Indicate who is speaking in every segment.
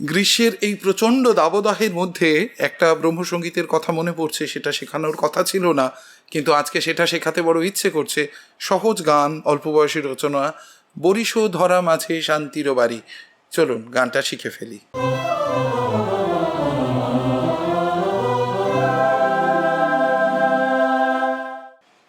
Speaker 1: গ্রীষ্মের এই প্রচণ্ড দাবদাহের মধ্যে একটা ব্রহ্মসঙ্গীতের কথা মনে পড়ছে, সেটা শেখানোর কথা ছিল না, কিন্তু আজকে সেটা শেখাতে বড় ইচ্ছে করছে। সহজ গান, অল্প বয়সী রচনা, বরিশ ধরা মাঝে শান্তির বাড়ি। চলুন, গানটা শিখে ফেলি।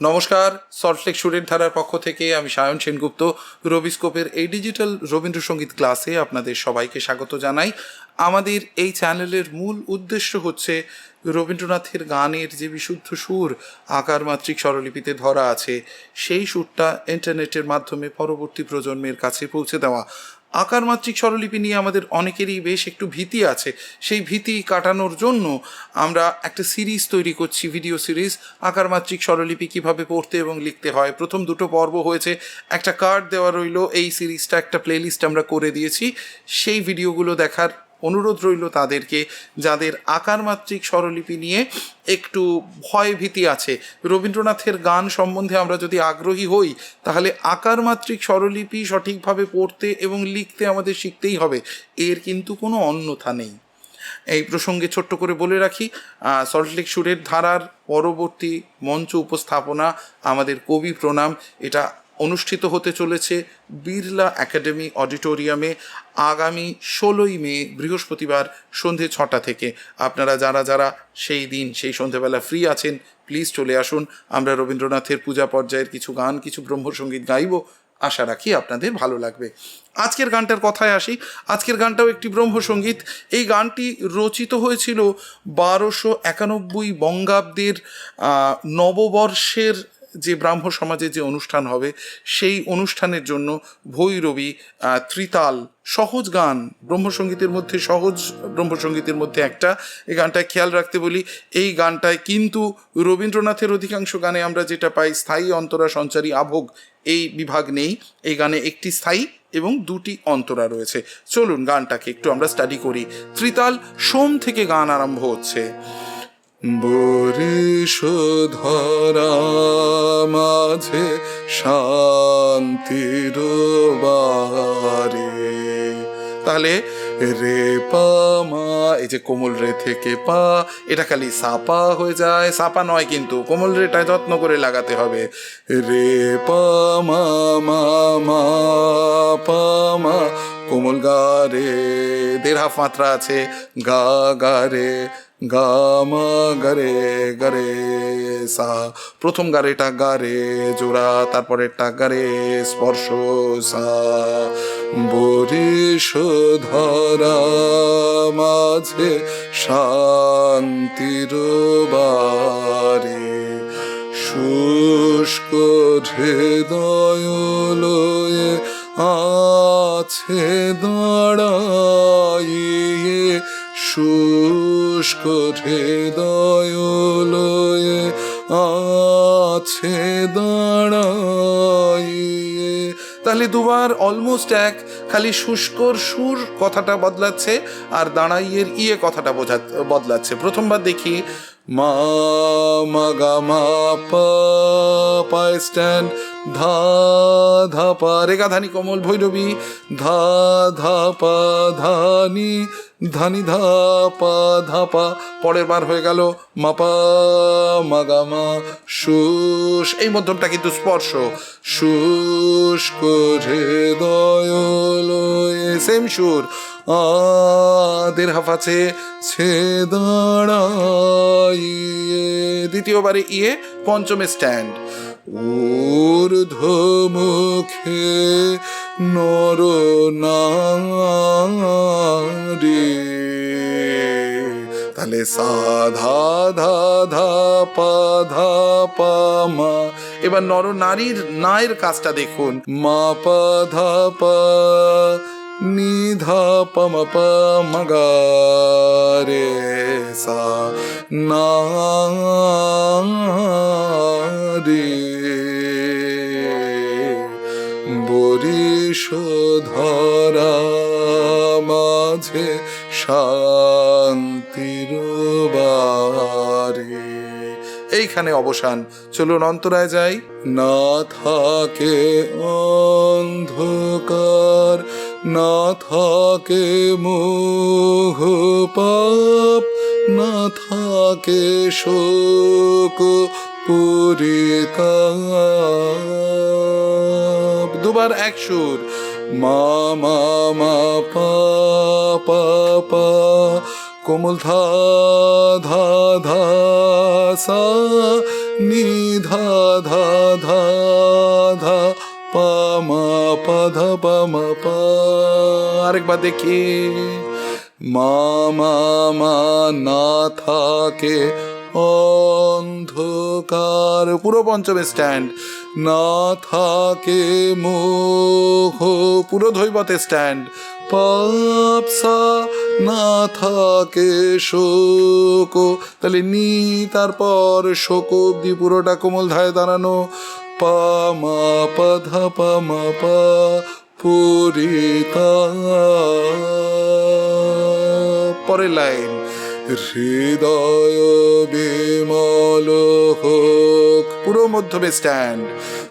Speaker 1: নমস্কার সল্টলেক সুরের ধারার পক্ষ থেকে আমি সায়ন সেনগুপ্ত রবিস্কোপের এই ডিজিটাল রবীন্দ্রসঙ্গীত ক্লাসে আপনাদের সবাইকে স্বাগত জানাই। আমাদের এই চ্যানেলের মূল উদ্দেশ্য হচ্ছে রবীন্দ্রনাথের গানের যে বিশুদ্ধ সুর আকার মাত্রিক স্বরলিপিতে ধরা আছে, সেই সুরটা ইন্টারনেটের মাধ্যমে পরবর্তী প্রজন্মের কাছে পৌঁছে দেওয়া। আকার মাত্রিক স্বরলিপি নিয়ে আমাদের অনেকেরই বেশ একটু ভীতি আছে। সেই ভীতি কাটানোর জন্য আমরা একটা সিরিজ তৈরি করছি, ভিডিও সিরিজ আকার মাত্রিক স্বরলিপি কীভাবে পড়তে এবং লিখতে হয়। প্রথম দুটো পর্ব হয়েছে, একটা কার্ড দেওয়া রইল, এই সিরিজটা একটা প্লেলিস্ট আমরা করে দিয়েছি। সেই ভিডিওগুলো দেখার অনুরোধ রইল তাদেরকে, যাদের আকার মাত্রিক স্বরলিপি নিয়ে একটু ভয় ভীতি আছে। রবীন্দ্রনাথের গান সম্বন্ধে আমরা যদি আগ্রহী হই, তাহলে আকার মাত্রিক স্বরলিপি সঠিকভাবে পড়তে এবং লিখতে আমাদের শিখতেই হবে। এর কিন্তু কোনো অন্যথা নেই। এই প্রসঙ্গে ছোট্ট করে বলে রাখি সল্টলেক সুরের ধারার পরবর্তী মঞ্চ উপস্থাপনা, আমাদের কবি প্রণাম, এটা অনুষ্ঠিত হতে চলেছে বিড়লা একাডেমি অডিটোরিয়ামে আগামী ষোলোই মে, বৃহস্পতিবার সন্ধে ছটা থেকে। আপনারা যারা যারা সেই দিন, সেই সন্ধেবেলা ফ্রি আছেন প্লিজ চলে আসুন। আমরা রবীন্দ্রনাথের পূজা পর্যায়ের কিছু গান, কিছু ব্রহ্মসঙ্গীত গাইব। আশা রাখি আপনাদের ভালো লাগবে। আজকের গানটার কথায় আসি। আজকের গানটাও একটি ব্রহ্মসঙ্গীত এই গানটি রচিত হয়েছিল বারোশো একানব্বই বঙ্গাব্দের নববর্ষের যে ব্রাহ্ম সমাজে যে অনুষ্ঠান হবে, সেই অনুষ্ঠানের জন্য ভৈরবী ত্রিতাল, সহজ গান, ব্রহ্মসঙ্গীতের মধ্যে সহজ ব্রহ্মসঙ্গীতের মধ্যে একটা। এই গানটায় খেয়াল রাখতে বলি, এই গানটায় কিন্তু রবীন্দ্রনাথের অধিকাংশ গানে আমরা যেটা পাই, স্থায়ী অন্তরা সঞ্চারী আভোগ, এই বিভাগ নেই। এই গানে একটি স্থায়ী এবং দুটি অন্তরা রয়েছে। চলুন গানটাকে একটু আমরা স্টাডি করি। ত্রিতাল, সোম থেকে গান আরম্ভ হচ্ছে। বরিশ ধরা মাঝে শান্তির বারে তাহলে রে পা মা, এই যে কোমল রে থেকে পা, এটা খালি সাপা হয়ে যায়। সাপা নয় কিন্তু, কোমল রেটা যত্ন করে লাগাতে হবে। রে পা মা মা মা, পা, মা, কোমল গা রে, দেড় হাফ মাত্রা আছে গা গা রে গা মা গরে গরে সা। প্রথম গারেটা গারে জোড়া, তারপরেরটা গারে স্পর্শ সা। বরিশ ধরা মাঝে শান্তির বারে। শুষ্ক হৃদয় আছে দাঁড়াইয়ে শুষ্ক হৃদয় লয়ে আছে দাঁড়াইয়ে। তাহলে দুবার অলমোস্ট এক, খালি শুষ্কর সুর কথাটা বদলাচ্ছে আর দাঁড়াইয়ের ইয়ে কথাটা বোঝা, বদলাচ্ছে। প্রথমবার দেখি, মা মা গা স্ট্যান্ড, ধা ধা, পা রেগা ধানি কমল ভৈরবী, ধা ধা, পা ধানি ধানি ধা পা ধা পরের বার হয়ে গেল মাপা মাগামা সুস এই মধ্যমটা কিন্তু স্পর্শ। শুষ্ক হৃদয় লয়ে সেম সুর। আদের হাফ আছে ছে দাঁড়াইয়ে দ্বিতীয়বারে ইয়ে পঞ্চমে স্ট্যান্ড। ঊর্ধ্ব মুখে নর নারী। তাহলে সাধা ধা ধা পা ধা, পা, মা। এবার নর নারীর, নায়ের কাজটা দেখুন। মা, পা, ধা, পা, নি, ধা, পা, মা, পা মগা রে, সা, না। ধরা মাঝে শান্তির বারে এইখানে অবসান। চলুন অন্তরায় যাই। না থাকে অন্ধকার, না থাকে মোহ পাপ, না থাকে শোক পরিতাপ। দুবার এক সুর। মা মা মা, পা পা পা, কোমল ধা ধা ধা, সা, নি, ধা ধা ধা ধা, পা, মা, পা, ধা, পা, মা, পা। আরেকবার দেখি। মা মা মা, না থাকে অন্ধকার। পুরো পঞ্চম স্ট্যান্ড। না থাকে মোহ পুরো ধৈবতে স্ট্যান্ড পাপসা না থাকে শোক। তাহলে নি, তারপর শোক অব্দি পুরোটা কোমল ধায় দাঁড়ানো। পা, মা, পা, ধা, পা, মা, পা পুরিতা পরের লাইন। হৃদয় বিমল হোক। পুরো মধ্যমে স্ট্যান্ড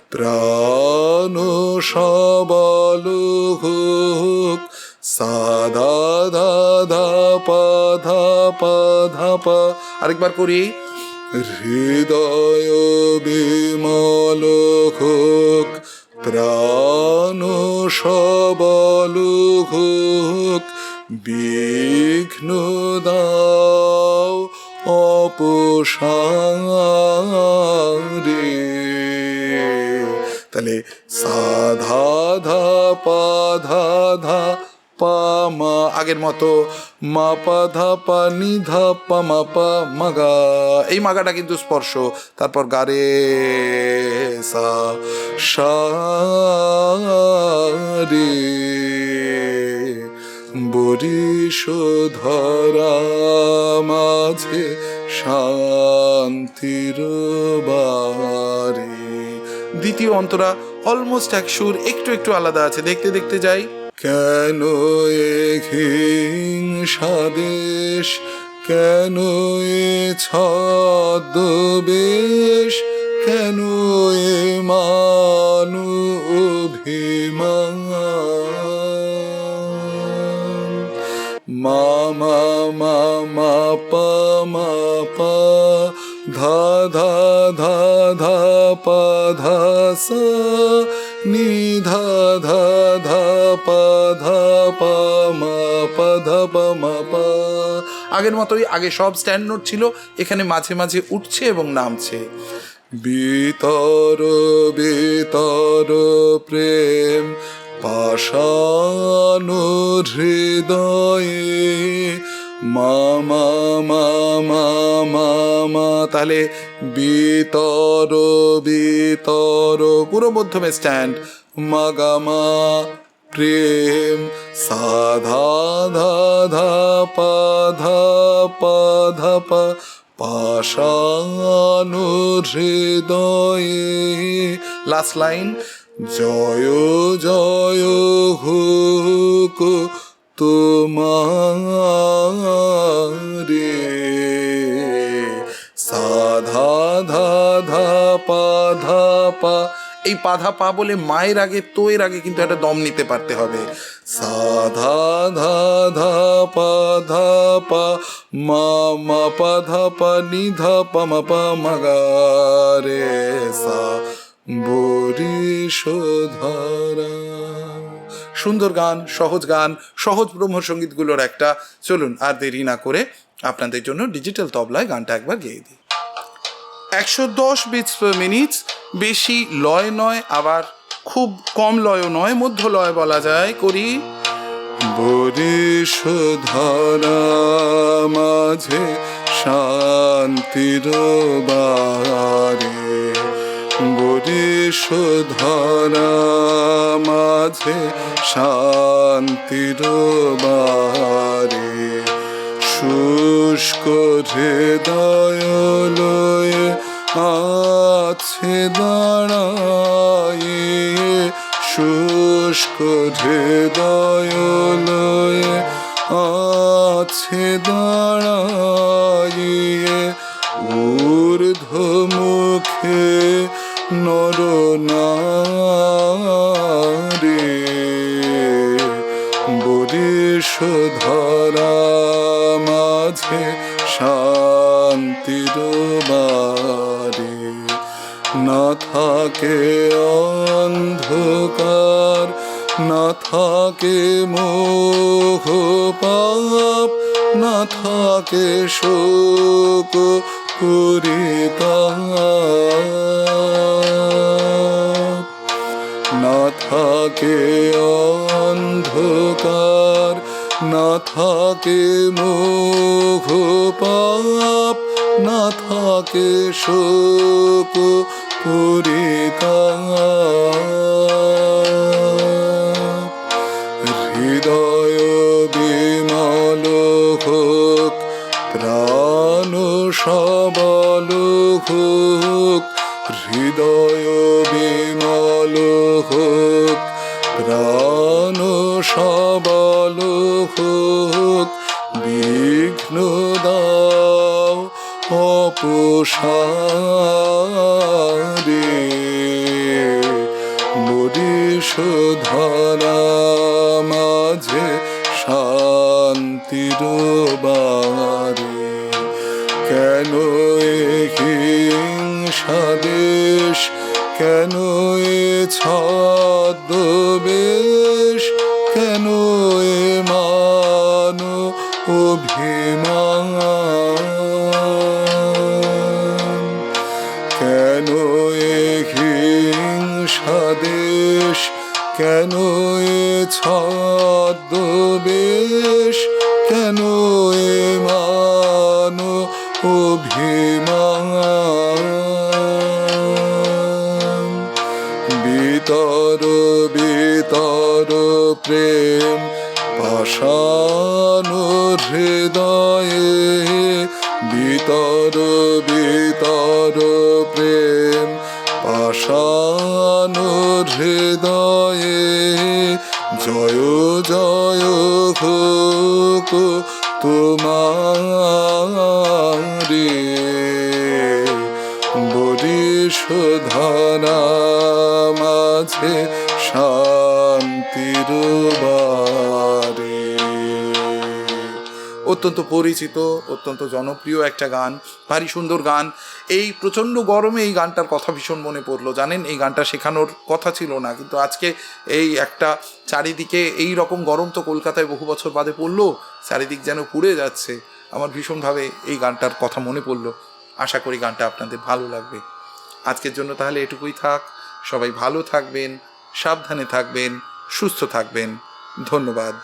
Speaker 1: প্রাণ সবল হোক, সাদা দা পা, ধা পা ধা পা। আরেকবার করি। হৃদয় বিমল হোক, প্রাণ সবল হোক, বিঘ্ন দাও। অপসারে তাহলে সাধা ধা পা, ধা ধা, পা, মা, আগের মতো মা, পা, ধা, পা, নি, ধা, পা, মা, পা মাগা এই মাগাটা কিন্তু স্পর্শ। তারপর গারে সা সা, রে। বরিশ ধরা মাঝে শান্তির বারে দ্বিতীয় অন্তরা অলমোস্ট এক সুর, একটু একটু আলাদা আছে, দেখতে দেখতে যাই। কেন এ হিংসাদেশ কেন এ কেন এ মানু অভিমান মা মা মা পা ধা ধা ধা ধা পা ধা সা নি ধা ধা ধা পা ধা পা মা পা ধা পা মা পা আগের মতোই আগে সব স্ট্যান্ড নোট ছিল এখানে মাঝে মাঝে উঠছে এবং নামছে। বিতর বিতর প্রেম পাষাণ হৃদয়ে মা তাহলে বিতর বিতর, পুরো মধ্যমে স্ট্যান্ড মাগামা প্রেম সাধা ধা ধা পা ধা পা ধা, পা পাষাণ লাস্ট লাইন জয় জয় হোক তোমারে সাধা ধা ধা পা ধা পা। এই পাধা পা বলে মায়ের আগে তো এর আগে কিন্তু একটা দম নিতে পারতে হবে। সাধা ধা ধা পা ধা পা, মা মা পা ধা পা, নি ধা পা মা পা মাগা রে সা। বরিশ ধারা সুন্দর গান, সহজ গান, সহজ ব্রহ্মসঙ্গীতগুলোর একটা। চলুন আর দেরি না করে আপনাদের জন্য ডিজিটাল তবলায় গানটা একবার গেয়ে দিই। একশো দশ বিটস পার মিনিট বেশি লয় নয়, আবার খুব কম লয় নয়, মধ্য লয় বলা যায়। করি। বরিশ মাঝে শান্তির বারে বরিশ ধারা মাঝে শান্তির বারে শুষ্ক হৃদয় লয়ে আছে দাঁড়ায়ে, শুষ্ক হৃদয় লয়ে আছে দাঁড়ায়ে ঊর্ধ্ব মুখে নর ধরা মাঝে শান্তির বারে না থাকে অন্ধকার, না থাকে মোহ পাপ, না থাকে শোক পরিতাপ, না থাকে অন্ধকার। না থাকে মোঘ পাপ, না থাকে শোক পরিতাপ হৃদয় বিমল হোক, প্রাণ সবল হোক, হৃদয় বিমল হোক অপসারে মরিষ ধরা মাঝে শান্তির বারে। কেন এ হিংসাদেশ কেন এ ছদ্মবেশ? কেন কেন এ ছদ্মবেশ? কেন এ মান অভিমান? বিতর বিতর প্রেম পাষাণ হৃদয়ে। বিতর বিতর প্রেম পাষাণ হৃদয়ে জয় জয় হোক তোমারে। বরিষ ধরা মাঝে অত্যন্ত পরিচিত, অত্যন্ত জনপ্রিয় একটা গান, ভারী সুন্দর গান। এই প্রচণ্ড গরমে এই গানটার কথা ভীষণ মনে পড়ল। জানেন, এই গানটা শেখানোর কথা ছিল না, কিন্তু আজকে এই একটা চারিদিকে এই রকম গরম তো কলকাতায় বহু বছর বাদে পড়ল, চারিদিক যেন পুড়ে যাচ্ছে। আমার ভীষণভাবে এই গানটার কথা মনে পড়ল। আশা করি গানটা আপনাদের ভালো লাগবে। আজকের জন্য তাহলে এটুকুই থাক। সবাই ভালো থাকবেন, সাবধানে থাকবেন, সুস্থ থাকবেন। ধন্যবাদ।